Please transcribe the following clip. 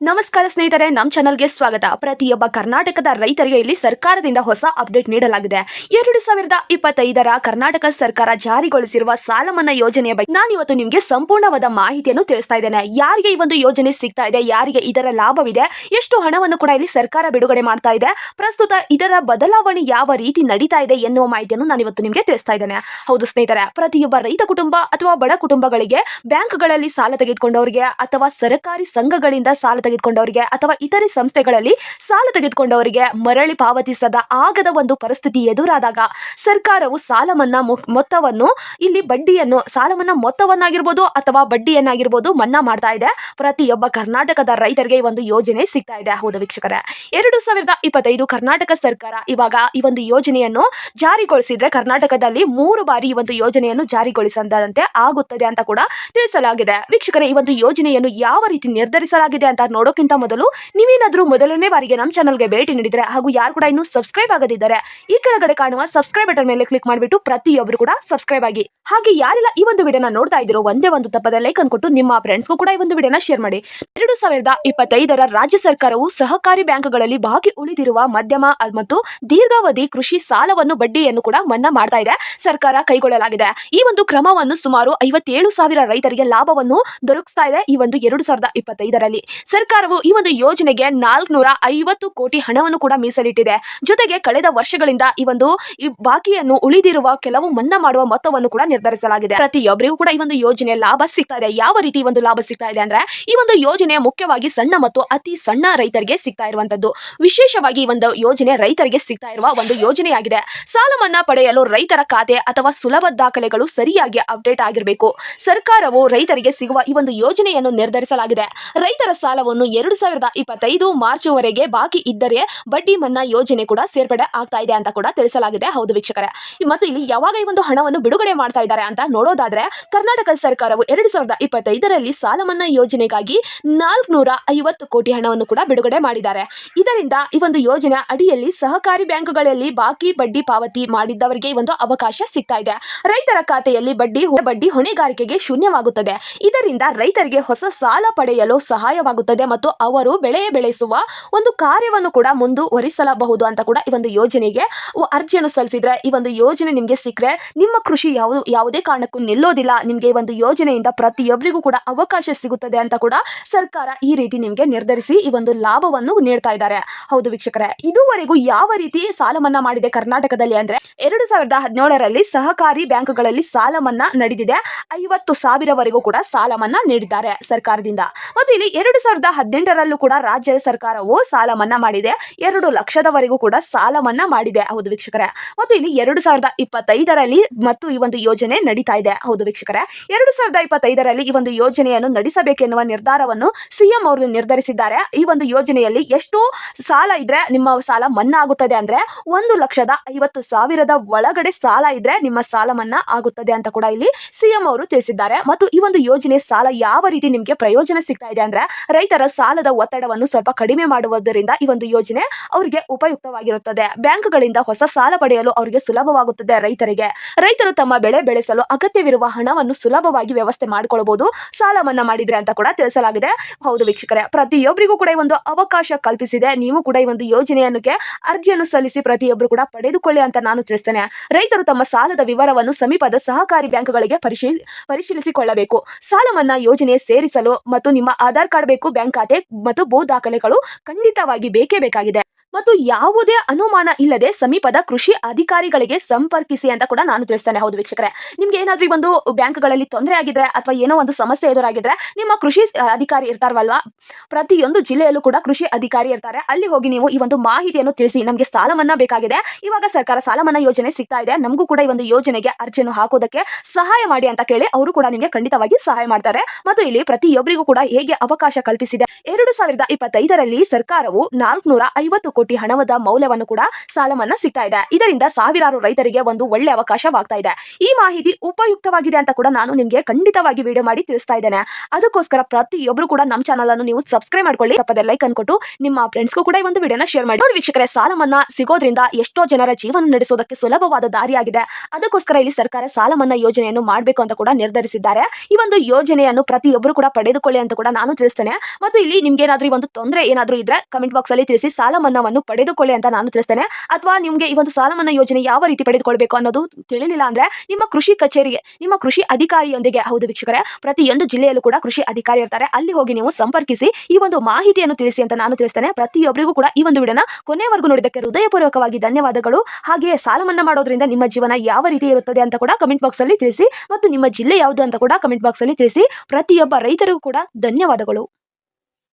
ನಮಸ್ಕಾರ ಸ್ನೇಹಿತರೆ ನಮ್ಮ ಚಾನಲ್ಗೆ ಸ್ವಾಗತ. ಪ್ರತಿಯೊಬ್ಬ ಕರ್ನಾಟಕದ ರೈತರಿಗೆ ಇಲ್ಲಿ ಸರ್ಕಾರದಿಂದ ಹೊಸ ಅಪ್ಡೇಟ್ ನೀಡಲಾಗಿದೆ. ಎರಡು ಸಾವಿರದ ಇಪ್ಪತ್ತೈದರ ಕರ್ನಾಟಕ ಸರ್ಕಾರ ಜಾರಿಗೊಳಿಸಿರುವ ಸಾಲ ಮನ್ನಾ ಯೋಜನೆಯ ಬಗ್ಗೆ ನಾನು ಇವತ್ತು ನಿಮಗೆ ಸಂಪೂರ್ಣವಾದ ಮಾಹಿತಿಯನ್ನು ತಿಳಿಸ್ತಾ ಇದ್ದೇನೆ. ಯಾರಿಗೆ ಈ ಒಂದು ಯೋಜನೆ ಸಿಗ್ತಾ ಇದೆ, ಯಾರಿಗೆ ಇದರ ಲಾಭವಿದೆ, ಎಷ್ಟು ಹಣವನ್ನು ಕೂಡ ಇಲ್ಲಿ ಸರ್ಕಾರ ಬಿಡುಗಡೆ ಮಾಡ್ತಾ ಇದೆ, ಪ್ರಸ್ತುತ ಇದರ ಬದಲಾವಣೆ ಯಾವ ರೀತಿ ನಡೀತಾ ಇದೆ ಎನ್ನುವ ಮಾಹಿತಿಯನ್ನು ನಾನು ಇವತ್ತು ನಿಮಗೆ ತಿಳಿಸ್ತಾ ಇದ್ದೇನೆ. ಹೌದು ಸ್ನೇಹಿತರೆ, ಪ್ರತಿಯೊಬ್ಬ ರೈತ ಕುಟುಂಬ ಅಥವಾ ಬಡ ಕುಟುಂಬಗಳಿಗೆ ಬ್ಯಾಂಕ್ಗಳಲ್ಲಿ ಸಾಲ ತೆಗೆದುಕೊಂಡವರಿಗೆ ಅಥವಾ ಸರ್ಕಾರಿ ಸಂಘಗಳಿಂದ ಸಾಲ ತೆಗೆದುಕೊಂಡವರಿಗೆ ಅಥವಾ ಇತರೆ ಸಂಸ್ಥೆಗಳಲ್ಲಿ ಸಾಲ ತೆಗೆದುಕೊಂಡವರಿಗೆ ಮರಳಿ ಪಾವತಿಸದ ಆಗದ ಒಂದು ಪರಿಸ್ಥಿತಿ ಎದುರಾದಾಗ ಸರ್ಕಾರವು ಸಾಲ ಮನ್ನಾ ಮೊತ್ತವನ್ನು ಇಲ್ಲಿ ಬಡ್ಡಿಯನ್ನು ಸಾಲ ಮನ್ನಾ ಮೊತ್ತವನ್ನಾಗಿರ್ಬೋದು ಅಥವಾ ಬಡ್ಡಿಯನ್ನಾಗಿರ್ಬೋದು ಮನ್ನಾ ಮಾಡ್ತಾ ಇದೆ. ಪ್ರತಿಯೊಬ್ಬ ಕರ್ನಾಟಕದ ರೈತರಿಗೆ ಒಂದು ಯೋಜನೆ ಸಿಗ್ತಾ ಇದೆ. ಹೌದು ವೀಕ್ಷಕರೇ. ಎರಡು ಸಾವಿರದ ಇಪ್ಪತ್ತೈದು ಕರ್ನಾಟಕ ಸರ್ಕಾರ ಇವಾಗ ಈ ಒಂದು ಯೋಜನೆಯನ್ನು ಜಾರಿಗೊಳಿಸಿದ್ರೆ ಕರ್ನಾಟಕದಲ್ಲಿ ಮೂರು ಬಾರಿ ಈ ಒಂದು ಯೋಜನೆಯನ್ನು ಜಾರಿಗೊಳಿಸದಂತೆ ಆಗುತ್ತದೆ ಅಂತ ಕೂಡ ತಿಳಿಸಲಾಗಿದೆ. ವೀಕ್ಷಕರೇ, ಈ ಒಂದು ಯೋಜನೆಯನ್ನು ಯಾವ ರೀತಿ ನಿರ್ಧರಿಸಲಾಗಿದೆ ಅಂತ ನೋಡೋಕ್ಕಿಂತ ಮೊದಲು ನೀವೇನಾದರೂ ಮೊದಲನೇ ಬಾರಿಗೆ ನಮ್ಮ ಚಾನಲ್ಗೆ ಭೇಟಿ ನೀಡಿದರೆ ಹಾಗೂ ಯಾರು ಕೂಡ ಇನ್ನೂ ಸಬ್ಸ್ಕ್ರೈಬ್ ಆಗದಿದ್ದಾರೆ ಈ ಕೆಳಗಡೆ ಕಾಣುವ ಸಬ್ಸ್ಕ್ರೈಬ್ ಬಟನ್ ಮೇಲೆ ಕ್ಲಿಕ್ ಮಾಡಿಬಿಟ್ಟು ಪ್ರತಿಯೊಬ್ಬರು ಕೂಡ ಸಬ್ಸ್ಕ್ರೈಬ್ ಆಗಿ. ಹಾಗೆ ಯಾರೆಲ್ಲ ಈ ಒಂದು ವಿಡಿಯೋನ ನೋಡ್ತಾ ಇದ್ದೀರೋ ಒಂದೇ ಒಂದು ತಪ್ಪದ ಲೈಕ್ ಅನ್ಕೊಟ್ಟು ನಿಮ್ಮ ಫ್ರೆಂಡ್ಸ್ಗೂ ಕೂಡ ಈ ಒಂದು ವಿಡಿಯೋನ ಶೇರ್ ಮಾಡಿ. ಎರಡು ಸಾವಿರದ ಇಪ್ಪತ್ತೈದರ ರಾಜ್ಯ ಸರ್ಕಾರವು ಸಹಕಾರಿ ಬ್ಯಾಂಕ್ಗಳಲ್ಲಿ ಬಾಕಿ ಉಳಿದಿರುವ ಮಧ್ಯಮ ಮತ್ತು ದೀರ್ಘಾವಧಿ ಕೃಷಿ ಸಾಲವನ್ನು ಬಡ್ಡಿಯನ್ನು ಕೂಡ ಮನ್ನಾ ಮಾಡ್ತಾ ಇದೆ. ಸರ್ಕಾರ ಕೈಗೊಳ್ಳಲಾಗಿದೆ. ಈ ಒಂದು ಕ್ರಮವನ್ನು ಸುಮಾರು ಐವತ್ತೇಳು ಸಾವಿರ ರೈತರಿಗೆ ಲಾಭವನ್ನು ದೊರಕಿಸ್ತಾ ಇದೆ ಈ ಒಂದು ಎರಡು ಸಾವಿರದ ಇಪ್ಪತ್ತೈದರಲ್ಲಿ. ಸರ್ಕಾರವು ಈ ಒಂದು ಯೋಜನೆಗೆ ನಾಲ್ಕುನೂರ ಐವತ್ತು ಕೋಟಿ ಹಣವನ್ನು ಕೂಡ ಮೀಸಲಿಟ್ಟಿದೆ. ಜೊತೆಗೆ ಕಳೆದ ವರ್ಷಗಳಿಂದ ಈ ಒಂದು, ಈ ಬಾಕಿಯನ್ನು ಉಳಿದಿರುವ ಕೆಲವು ಮನ್ನಾ ಮಾಡುವ ಮೊತ್ತವನ್ನು ಕೂಡ ನಿರ್ಧರಿಸಲಾಗಿದೆ. ಪ್ರತಿಯೊಬ್ಬರಿಗೂ ಕೂಡ ಈ ಒಂದು ಯೋಜನೆ ಲಾಭ ಸಿಗ್ತಾ ಇದೆ. ಯಾವ ರೀತಿ ಒಂದು ಲಾಭ ಸಿಗ್ತಾ ಇದೆ ಅಂದ್ರೆ, ಈ ಒಂದು ಯೋಜನೆ ಮುಖ್ಯವಾಗಿ ಸಣ್ಣ ಮತ್ತು ಅತಿ ಸಣ್ಣ ರೈತರಿಗೆ ಸಿಗ್ತಾ ಇರುವಂತದ್ದು ವಿಶೇಷವಾಗಿ ಈ ಒಂದು ಯೋಜನೆ ರೈತರಿಗೆ ಸಿಗ್ತಾ ಇರುವ ಒಂದು ಯೋಜನೆಯಾಗಿದೆ. ಸಾಲ ಮನ್ನಾ ಪಡೆಯಲು ರೈತರ ಖಾತೆ ಅಥವಾ ಸುಲಭ ದಾಖಲೆಗಳು ಸರಿಯಾಗಿ ಅಪ್ಡೇಟ್ ಆಗಿರಬೇಕು. ಸರ್ಕಾರವು ರೈತರಿಗೆ ಸಿಗುವ ಈ ಒಂದು ಯೋಜನೆಯನ್ನು ನಿರ್ಧರಿಸಲಾಗಿದೆ. ರೈತರ ಸಾಲವನ್ನು ಎರಡು ಸಾವಿರದ ಇಪ್ಪತ್ತೈದು ಮಾರ್ಚ್ವರೆಗೆ ಬಾಕಿ ಇದ್ದರೆ ಬಡ್ಡಿ ಮನ್ನಾ ಯೋಜನೆ ಕೂಡ ಸೇರ್ಪಡೆ ಆಗ್ತಾ ಇದೆ ಅಂತ ಕೂಡ ತಿಳಿಸಲಾಗಿದೆ. ಹೌದು ವೀಕ್ಷಕರೇ. ಮತ್ತು ಇಲ್ಲಿ ಯಾವಾಗ ಈ ಒಂದು ಹಣವನ್ನು ಬಿಡುಗಡೆ ಮಾಡ್ತಾ ಇದ್ದಾರೆ ಅಂತ ನೋಡೋದಾದ್ರೆ ಕರ್ನಾಟಕ ಸರ್ಕಾರವು ಎರಡು ಸಾವಿರದ ಇಪ್ಪತ್ತೈದರಲ್ಲಿ ಸಾಲ ಮನ್ನಾ ಯೋಜನೆಗಾಗಿ ನಾಲ್ಕುನೂರ ಐವತ್ತು ಕೋಟಿ ಹಣವನ್ನು ಕೂಡ ಬಿಡುಗಡೆ ಮಾಡಿದ್ದಾರೆ. ಇದರಿಂದ ಈ ಒಂದು ಯೋಜನೆ ಅಡಿಯಲ್ಲಿ ಸಹಕಾರಿ ಬ್ಯಾಂಕುಗಳಲ್ಲಿ ಬಾಕಿ ಬಡ್ಡಿ ಪಾವತಿ ಮಾಡಿದ್ದವರಿಗೆ ಒಂದು ಅವಕಾಶ ಸಿಗ್ತಾ ಇದೆ. ರೈತರ ಖಾತೆಯಲ್ಲಿ ಬಡ್ಡಿ ಬಡ್ಡಿ ಹೊಣೆಗಾರಿಕೆಗೆ ಶೂನ್ಯವಾಗುತ್ತದೆ. ಇದರಿಂದ ರೈತರಿಗೆ ಹೊಸ ಸಾಲ ಪಡೆಯಲು ಸಹಾಯವಾಗುತ್ತದೆ. ಮತ್ತು ಅವರು ಬೆಳೆ ಬೆಳೆಸುವ ಒಂದು ಕಾರ್ಯವನ್ನು ಕೂಡ ಮುಂದುವರಿಸಲಬಹುದು ಅಂತ ಕೂಡ ಈ ಒಂದು ಯೋಜನೆಗೆ ಅರ್ಜಿಯನ್ನು ಸಲ್ಲಿಸಿದ್ರೆ. ಈ ಒಂದು ಯೋಜನೆ ನಿಮಗೆ ಸಿಕ್ಕರೆ ನಿಮ್ಮ ಕೃಷಿ ಯಾವುದು, ಯಾವುದೇ ಕಾರಣಕ್ಕೂ ನಿಲ್ಲೋದಿಲ್ಲ. ನಿಮಗೆ ಈ ಒಂದು ಯೋಜನೆಯಿಂದ ಪ್ರತಿಯೊಬ್ಬರಿಗೂ ಕೂಡ ಅವಕಾಶ ಸಿಗುತ್ತದೆ ಅಂತ ಕೂಡ ಸರ್ಕಾರ ಈ ರೀತಿ ನಿಮಗೆ ನಿರ್ಧರಿಸಿ ಈ ಒಂದು ಲಾಭವನ್ನು ನೀಡ್ತಾ ಇದ್ದಾರೆ. ಹೌದು ವೀಕ್ಷಕರೇ, ಇದುವರೆಗೂ ಯಾವ ರೀತಿ ಸಾಲ ಮನ್ನಾ ಮಾಡಿದೆ ಕರ್ನಾಟಕದಲ್ಲಿ ಅಂದ್ರೆ ಎರಡು ಸಾವಿರದ ಹದಿನೇಳರಲ್ಲಿ ಸಹಕಾರಿ ಬ್ಯಾಂಕ್ಗಳಲ್ಲಿ ಸಾಲ ಮನ್ನಾ ನಡೆದಿದೆ. ಐವತ್ತು ಸಾವಿರವರೆಗೂ ಕೂಡ ಸಾಲ ಮನ್ನಾ ನೀಡಿದ್ದಾರೆ ಸರ್ಕಾರದಿಂದ. ಮತ್ತು ಇಲ್ಲಿ ಎರಡು ಸಾವಿರದ ಹದಿನೆಂಟರಲ್ಲೂ ಕೂಡ ರಾಜ್ಯ ಸರ್ಕಾರವು ಸಾಲ ಮನ್ನಾ ಮಾಡಿದೆ. ಎರಡು ಲಕ್ಷದವರೆಗೂ ಕೂಡ ಸಾಲ ಮನ್ನಾ ಮಾಡಿದೆ. ಹೌದು ವೀಕ್ಷಕರೇ. ಮತ್ತು ಇಲ್ಲಿ ಎರಡು ಸಾವಿರದ ಇಪ್ಪತ್ತೈದರಲ್ಲಿ ಮತ್ತು ಈ ಒಂದು ಯೋಜನೆ ನಡೀತಾ ಇದೆ. ಹೌದು ವೀಕ್ಷಕರೇ. ಎರಡು ಸಾವಿರದ ಇಪ್ಪತ್ತೈದರಲ್ಲಿ ಈ ಒಂದು ಯೋಜನೆಯನ್ನು ನಡೆಸಬೇಕೆನ್ನುವ ನಿರ್ಧಾರವನ್ನು ಸಿಎಂ ಅವರು ನಿರ್ಧರಿಸಿದ್ದಾರೆ. ಈ ಒಂದು ಯೋಜನೆಯಲ್ಲಿ ಎಷ್ಟು ಸಾಲ ಇದ್ರೆ ನಿಮ್ಮ ಸಾಲ ಮನ್ನಾ ಆಗುತ್ತದೆ ಅಂದ್ರೆ ಒಂದು ಲಕ್ಷದ ಐವತ್ತು ಸಾವಿರದ ಒಳಗಡೆ ಸಾಲ ಇದ್ರೆ ನಿಮ್ಮ ಸಾಲ ಮನ್ನಾ ಆಗುತ್ತದೆ ಅಂತ ಕೂಡ ಇಲ್ಲಿ ಸಿಎಂ ಅವರು ತಿಳಿಸಿದ್ದಾರೆ. ಮತ್ತು ಈ ಒಂದು ಯೋಜನೆ ಸಾಲ ಯಾವ ರೀತಿ ನಿಮಗೆ ಪ್ರಯೋಜನ ಸಿಗ್ತಾ ಇದೆ ಅಂದ್ರೆ ರೈತರ ಸಾಲದ ಒತ್ತಡವನ್ನು ಸ್ವಲ್ಪ ಕಡಿಮೆ ಮಾಡುವುದರಿಂದ ಈ ಒಂದು ಯೋಜನೆ ಅವರಿಗೆ ಉಪಯುಕ್ತವಾಗಿರುತ್ತದೆ. ಬ್ಯಾಂಕ್ಗಳಿಂದ ಹೊಸ ಸಾಲ ಪಡೆಯಲು ಅವರಿಗೆ ಸುಲಭವಾಗುತ್ತದೆ ರೈತರಿಗೆ. ರೈತರು ತಮ್ಮ ಬೆಳೆ ಬೆಳೆಸಲು ಅಗತ್ಯವಿರುವ ಹಣವನ್ನು ಸುಲಭವಾಗಿ ವ್ಯವಸ್ಥೆ ಮಾಡಿಕೊಳ್ಳಬಹುದು ಸಾಲ ಮನ್ನಾ ಮಾಡಿದ್ರೆ ಅಂತ ಕೂಡ ತಿಳಿಸಲಾಗಿದೆ. ಹೌದು ವೀಕ್ಷಕರೇ, ಪ್ರತಿಯೊಬ್ಬರಿಗೂ ಕೂಡ ಒಂದು ಅವಕಾಶ ಕಲ್ಪಿಸಿದೆ. ನೀವು ಕೂಡ ಈ ಒಂದು ಯೋಜನೆಯನ್ನು ಅರ್ಜಿಯನ್ನು ಸಲ್ಲಿಸಿ ಪ್ರತಿಯೊಬ್ಬರು ಕೂಡ ಪಡೆದುಕೊಳ್ಳಿ ಅಂತ ನಾನು ತಿಳಿಸ್ತೇನೆ. ರೈತರು ತಮ್ಮ ಸಾಲದ ವಿವರವನ್ನು ಸಮೀಪದ ಸಹಕಾರಿ ಬ್ಯಾಂಕ್ಗಳಿಗೆ ಪರಿಶೀಲಿ ಪರಿಶೀಲಿಸಿಕೊಳ್ಳಬೇಕು. ಸಾಲ ಮನ್ನಾ ಯೋಜನೆ ಸೇರಿಸಲು ಮತ್ತು ನಿಮ್ಮ ಆಧಾರ್ ಕಾರ್ಡ್ ಬೇಕು, ಬ್ಯಾಂಕ್ ಖಾತೆ ಮತ್ತು ಭೂ ದಾಖಲೆಗಳು ಖಂಡಿತವಾಗಿ ಬೇಕೇ ಬೇಕಾಗಿದೆ. ಮತ್ತು ಯಾವುದೇ ಅನುಮಾನ ಇಲ್ಲದೆ ಸಮೀಪದ ಕೃಷಿ ಅಧಿಕಾರಿಗಳಿಗೆ ಸಂಪರ್ಕಿಸಿ ಅಂತ ಕೂಡ ನಾನು ತಿಳಿಸ್ತೇನೆ. ಹೌದು ವೀಕ್ಷಕರೇ. ನಿಮ್ಗೆ ಏನಾದ್ರೂ ಒಂದು ಬ್ಯಾಂಕ್ಗಳಲ್ಲಿ ತೊಂದರೆ ಆಗಿದ್ರೆ ಅಥವಾ ಏನೋ ಒಂದು ಸಮಸ್ಯೆ ಎದುರಾಗಿದ್ರೆ ನಿಮ್ಮ ಕೃಷಿ ಅಧಿಕಾರಿ ಇರ್ತಾರಲ್ವಾ? ಪ್ರತಿಯೊಂದು ಜಿಲ್ಲೆಯಲ್ಲೂ ಕೂಡ ಕೃಷಿ ಅಧಿಕಾರಿ ಇರ್ತಾರೆ. ಅಲ್ಲಿ ಹೋಗಿ ನೀವು ಈ ಒಂದು ಮಾಹಿತಿಯನ್ನು ತಿಳಿಸಿ ನಮಗೆ ಸಾಲ ಮನ್ನಾ ಬೇಕಾಗಿದೆ. ಇವಾಗ ಸರ್ಕಾರ ಸಾಲ ಮನ್ನಾ ಯೋಜನೆ ಸಿಗ್ತಾ ಇದೆ. ನಮಗೂ ಕೂಡ ಈ ಒಂದು ಯೋಜನೆಗೆ ಅರ್ಜಿಯನ್ನು ಹಾಕೋದಕ್ಕೆ ಸಹಾಯ ಮಾಡಿ ಅಂತ ಕೇಳಿ ಅವರು ಕೂಡ ನಿಮಗೆ ಖಂಡಿತವಾಗಿ ಸಹಾಯ ಮಾಡ್ತಾರೆ. ಮತ್ತು ಇಲ್ಲಿ ಪ್ರತಿಯೊಬ್ಬರಿಗೂ ಕೂಡ ಹೇಗೆ ಅವಕಾಶ ಕಲ್ಪಿಸಿದೆ. ಎರಡು ಸಾವಿರದ ಸರ್ಕಾರವು ನಾಲ್ಕುನೂರ ಐವತ್ತು ಕೋಟಿ ಕೋಟಿ ಹಣವದ ಮೌಲ್ಯವನ್ನು ಕೂಡ ಸಾಲ ಮನ್ನಾ ಸಿಗ್ತಾ ಇದೆ. ಇದರಿಂದ ಸಾವಿರಾರು ರೈತರಿಗೆ ಒಂದು ಒಳ್ಳೆ ಅವಕಾಶವಾಗ್ತಾ ಇದೆ. ಈ ಮಾಹಿತಿ ಉಪಯುಕ್ತವಾಗಿದೆ ಅಂತ ಕೂಡ ನಾನು ನಿಮಗೆ ಖಂಡಿತವಾಗಿ ವಿಡಿಯೋ ಮಾಡಿ ತಿಳಿಸ್ತಾ ಇದ್ದೇನೆ. ಅದಕ್ಕೋಸ್ಕರ ಪ್ರತಿಯೊಬ್ಬರು ಕೂಡ ನಮ್ಮ ಚಾನಲ್ ಅನ್ನು ನೀವು ಸಬ್ಸ್ಕ್ರೈಬ್ ಮಾಡ್ಕೊಳ್ಳಿ. ತಪ್ಪದೆ ಲೈಕ್ ಅನ್ಕೊಟ್ಟು ನಿಮ್ಮ ಫ್ರೆಂಡ್ಸ್ಗೂ ಕೂಡ ಈ ಒಂದು ವಿಡಿಯೋನ ಶೇರ್ ಮಾಡಿ. ನೋಡಿ ವೀಕ್ಷಕರೇ ಸಾಲ ಮನ್ನಾ ಸಿಗೋದ್ರಿಂದ ಎಷ್ಟೋ ಜನರ ಜೀವನ ನಡೆಸೋದಕ್ಕೆ ಸುಲಭವಾದ ದಾರಿಯಾಗಿದೆ. ಅದಕ್ಕೋಸ್ಕರ ಇಲ್ಲಿ ಸರ್ಕಾರ ಸಾಲ ಮನ್ನಾ ಯೋಜನೆಯನ್ನು ಮಾಡಬೇಕು ಅಂತ ಕೂಡ ನಿರ್ಧರಿಸಿದ್ದಾರೆ. ಈ ಒಂದು ಯೋಜನೆಯನ್ನು ಪ್ರತಿಯೊಬ್ಬರು ಕೂಡ ಪಡೆದುಕೊಳ್ಳಿ ಅಂತ ಕೂಡ ನಾನು ತಿಳಿಸ್ತೇನೆ. ಮತ್ತು ಇಲ್ಲಿ ನಿಮ್ಗೆ ಏನಾದರೂ ಒಂದು ತೊಂದರೆ ಏನಾದರೂ ಇದ್ರೆ ಕಮೆಂಟ್ ಬಾಕ್ಸ್ ಅಲ್ಲಿ ತಿಳಿಸಿ ಸಾಲ ಪಡೆದುಕೊಳ್ಳಿ ಅಂತ ನಾನು ತಿಳಿಸ್ತೇನೆ. ಅಥವಾ ನಿಮಗೆ ಈ ಒಂದು ಸಾಲ ಮನ್ನಾ ಯೋಜನೆ ಯಾವ ರೀತಿ ಪಡೆದುಕೊಳ್ಬೇಕು ಅನ್ನೋದು ತಿಳಿಲಿಲ್ಲ ಅಂದ್ರೆ ನಿಮ್ಮ ಕೃಷಿ ಕಚೇರಿಗೆ, ನಿಮ್ಮ ಕೃಷಿ ಅಧಿಕಾರಿಯೊಂದಿಗೆ, ಹೌದು ವೀಕ್ಷಕರೇ, ಪ್ರತಿಯೊಂದು ಜಿಲ್ಲೆಯಲ್ಲೂ ಕೂಡ ಕೃಷಿ ಅಧಿಕಾರಿ ಇರ್ತಾರೆ. ಅಲ್ಲಿ ಹೋಗಿ ನೀವು ಸಂಪರ್ಕಿಸಿ ಈ ಒಂದು ಮಾಹಿತಿಯನ್ನು ತಿಳಿಸಿ ಅಂತ ನಾನು ತಿಳಿಸ್ತೇನೆ. ಪ್ರತಿಯೊಬ್ಬರಿಗೂ ಕೂಡ ಈ ಒಂದು ವಿಡಿಯೋನ ಕೊನೆವರೆಗೂ ನೋಡಿದ್ದಕ್ಕೆ ಹೃದಯಪೂರ್ವಕವಾಗಿ ಧನ್ಯವಾದಗಳು. ಹಾಗೆಯೇ ಸಾಲ ಮನ್ನಾ ಮಾಡೋದ್ರಿಂದ ನಿಮ್ಮ ಜೀವನ ಯಾವ ರೀತಿ ಇರುತ್ತದೆ ಅಂತ ಕೂಡ ಕಮೆಂಟ್ ಬಾಕ್ಸ್ ಅಲ್ಲಿ ತಿಳಿಸಿ ಮತ್ತು ನಿಮ್ಮ ಜಿಲ್ಲೆ ಯಾವುದು ಅಂತ ಕೂಡ ಕಮೆಂಟ್ ಬಾಕ್ಸ್ ಅಲ್ಲಿ ತಿಳಿಸಿ ಪ್ರತಿಯೊಬ್ಬ ರೈತರಿಗೂ ಕೂಡ ಧನ್ಯವಾದಗಳು.